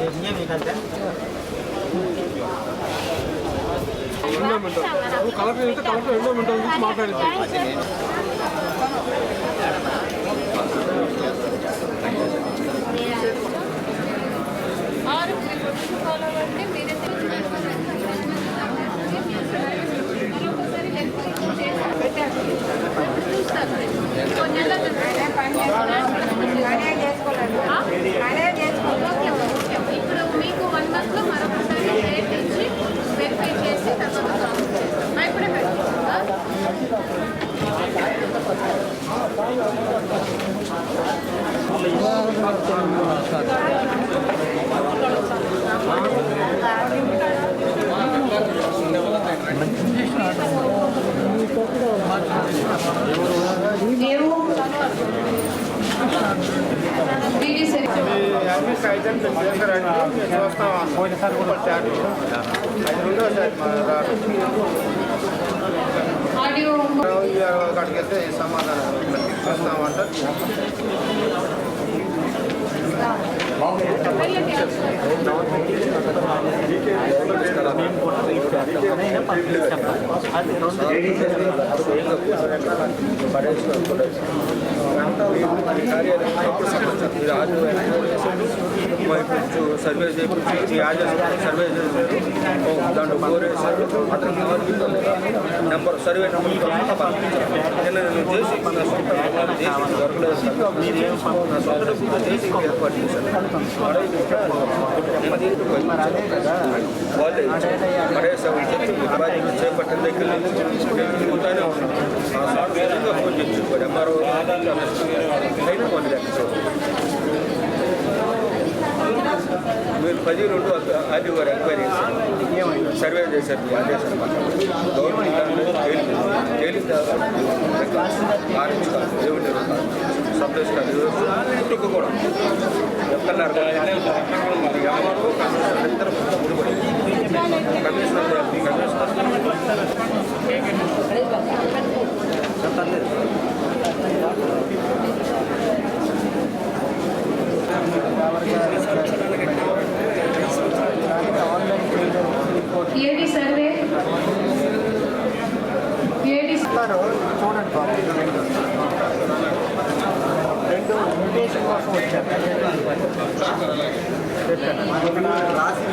ఏంటంటే ఎండోమెంటల్ collector collector ఎండోమెంటల్ గురించి మాట్లాడింది ఆరు మీరే ఇప్పుడు మీకు వన్ మంత్లో మరొకసారి డేట్ ఇచ్చి వెరిఫై చేసి తర్వాత ఇప్పుడే పెట్టుకుంటా డీడీ సరి అన్ని కాగితం చేశారండి చూస్తాం పోయినసారి కూడా చాట్ అది రెండోసారి మా అక్కడికి వెళ్తే సమాధానం చూస్తామంటారు సర్వే చేయించి సర్వే చేశారు దాంట్లో బోర్ వేశారు అతను నెంబర్ సర్వే నెంబర్ నిన్న నేను చేసి నా సొంత నెంబర్ చేసి సార్. చేపట్టిన దగ్గర ఉన్నాం ఫోన్ చేసి ఎంఆర్ఓ అయినా వాళ్ళు మీరు పది రెండు ఆర్టీ గారు ఎంక్వైరీ చేశారు. సర్వే చేశారు మీ ఆదేశం గవర్నమెంట్ తేలింది తేలింది ఆరెంజ్ కాదు కూడా ఎక్కన్నారు మరి ఎవరు కమిషనర్ ఇద్దరు ముడిపడి కమిషనర్ ఏడి రాసి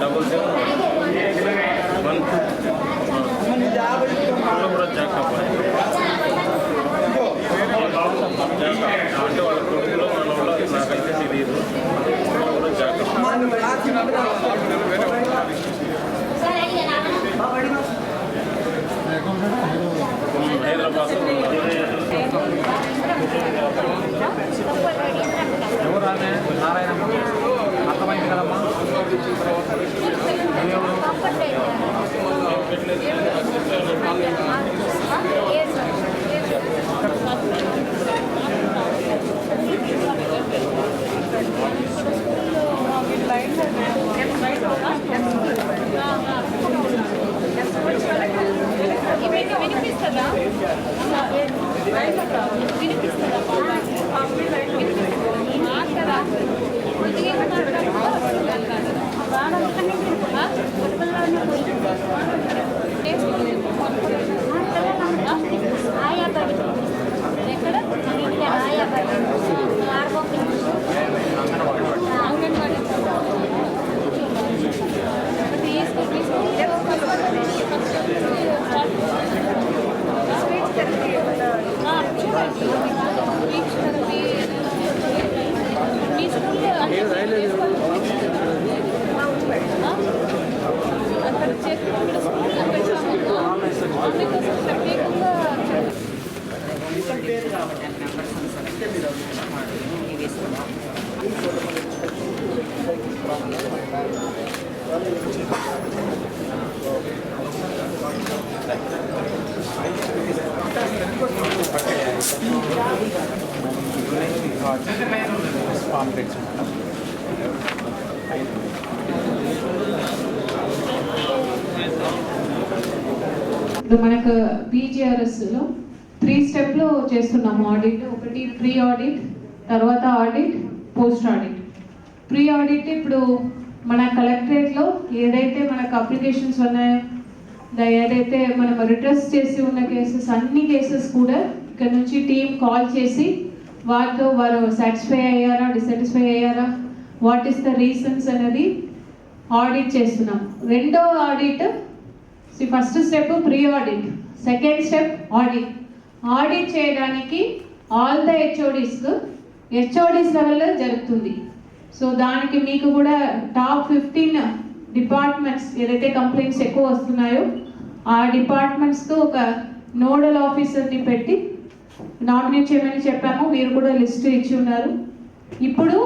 డబుల్ జీరో వన్ కూడా జాకప్ అంటే వాళ్ళ కొడుకులో మన వాళ్ళు నాకైతే తెలియదు కూడా జాకప్ హైదరాబాద్ ఎవరు నారాయణమ్మ అర్థమైంది కదమ్మా Ja, ja. ఇప్పుడు మనకు PGRS లో త్రీ స్టెప్లో చేస్తున్నాము ఆడిట్ ఒకటి ప్రీ ఆడిట్ తర్వాత audit post audit pre audit ఇప్పుడు మన కలెక్టరేట్లో ఏదైతే మనకు అప్లికేషన్స్ ఉన్నాయో ఏదైతే మనం రిట్రెస్ చేసి ఉన్న కేసెస్ అన్ని కేసెస్ కూడా ఇక్కడ నుంచి టీం కాల్ చేసి వారితో వారు సాటిస్ఫై అయ్యారా డిసాటిస్ఫై అయ్యారా? వాట్ ఈస్ ద రీజన్స్ అనేది ఆడిట్ చేస్తున్నాం. రెండో audit first step pre audit second step audit audit చేయడానికి ఆల్ ద హెచ్ఓడిస్ హెచ్ఓడిస్ లెవెల్లో జరుగుతుంది. సో దానికి మీకు కూడా టాప్ ఫిఫ్టీన్ డిపార్ట్మెంట్స్ ఏదైతే కంప్లైంట్స్ ఎక్కువ వస్తున్నాయో ఆ డిపార్ట్మెంట్స్కు ఒక నోడల్ ఆఫీసర్ని పెట్టి నామినేట్ చేయమని చెప్పాము. మీరు కూడా లిస్ట్ ఇచ్చి ఉన్నారు. ఇప్పుడు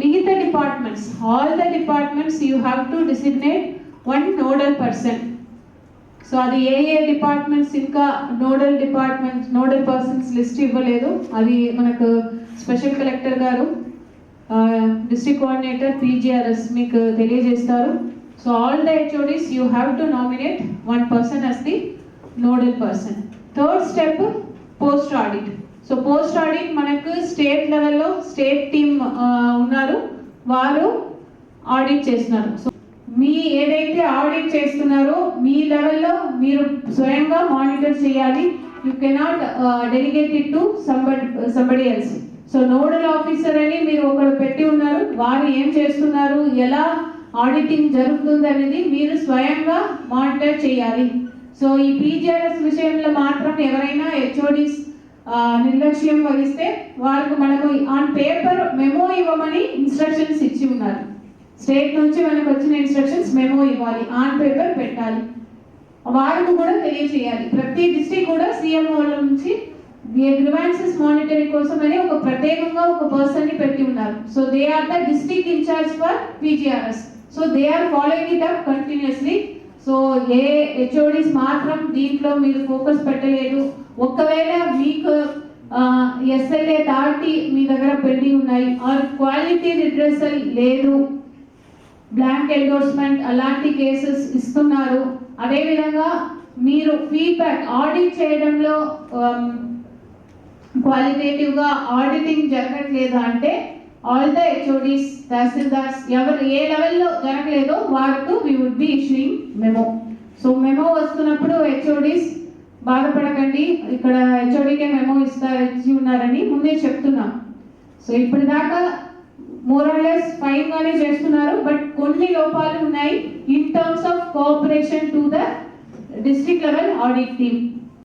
మిగతా departments all the departments you have to designate one nodal person so అది ఏ ఏ డిపార్ట్మెంట్స్ ఇంకా nodal departments nodal persons list ఇవ్వలేదు. అది మనకు స్పెషల్ కలెక్టర్ గారు డిస్ట్రిక్ట్ కోఆర్డినేటర్ పీజీఆర్ఎస్ మీకు తెలియజేస్తారు. So all the HODs you have to nominate one person as the nodal person third step post audit so post audit మనకు state లెవెల్లో state team ఉన్నారు. వారు ఆడిట్ చేస్తున్నారు. సో మీ ఏదైతే audit చేస్తున్నారో మీ లెవెల్లో మీరు స్వయంగా మానిటర్ చేయాలి. You cannot delegate it to somebody somebody else so nodal officer అని మీరు ఒకరు పెట్టి ఉన్నారు. వారు ఏం చేస్తున్నారు? ఎలా ఆడిటింగ్ జరుగుతుంది అనేది మీరు స్వయంగా మానిటర్ చేయాలి. సో ఈ పీజీఆర్ఎస్ విషయంలో మాత్రం ఎవరైనా హెచ్ఓడిస్ నిర్లక్ష్యం వహిస్తే వారికి మనకు ఆన్ పేపర్ మెమో ఇవ్వమని ఇన్స్ట్రక్షన్స్ ఇచ్చి ఉన్నారు. స్టేట్ నుంచి మనకు వచ్చిన ఇన్స్ట్రక్షన్స్ మెమో ఇవ్వాలి ఆన్ పేపర్ పెట్టాలి. వారికి కూడా తెలియజేయాలి ప్రతి డిస్ట్రిక్ట్ కూడా సీఎంఓ నుంచి గ్రివాన్సెస్ మానిటరింగ్ కోసం అని ఒక ప్రత్యేకంగా ఒక పర్సన్ని పెట్టి ఉన్నారు. So they are the district incharge for PGRS. So they are following it up continuously so A HODs మాత్రం దీంట్లో మీరు ఫోకస్ పెట్టలేదు. ఒకవేళ మీకు ఎస్ఎల్ఏ థర్టీ మీ దగ్గర పెండింగ్ ఉన్నాయి ఆర్ క్వాలిటీ రిడ్రెసల్ లేదు బ్లాంక్ ఎండోర్స్మెంట్ అలాంటి కేసెస్ ఇస్తున్నారు అదేవిధంగా మీరు ఫీడ్బ్యాక్ ఆడిట్ చేయడంలో క్వాలిటేటివ్గా ఆడిటింగ్ జరగట్లేదు అంటే ఆల్ ద హెచ్ఓడిస్ తహసీల్దార్స్ ఎవరు ఏ లెవెల్లో జరగలేదో వారికి we would be issuing memo so memo వస్తున్నప్పుడు హెచ్ఓడిస్ బాధపడకండి ఇక్కడ హెచ్ఓడికే మెమో ఇస్తారు ఇచ్చి ఉన్నారని ముందే చెప్తున్నాం. సో ఇప్పటిదాకా మోరల్లెస్ ఫైన్ గానే చేస్తున్నారు బట్ కొన్ని లోపాలు ఉన్నాయి in terms of cooperation to the district level audit team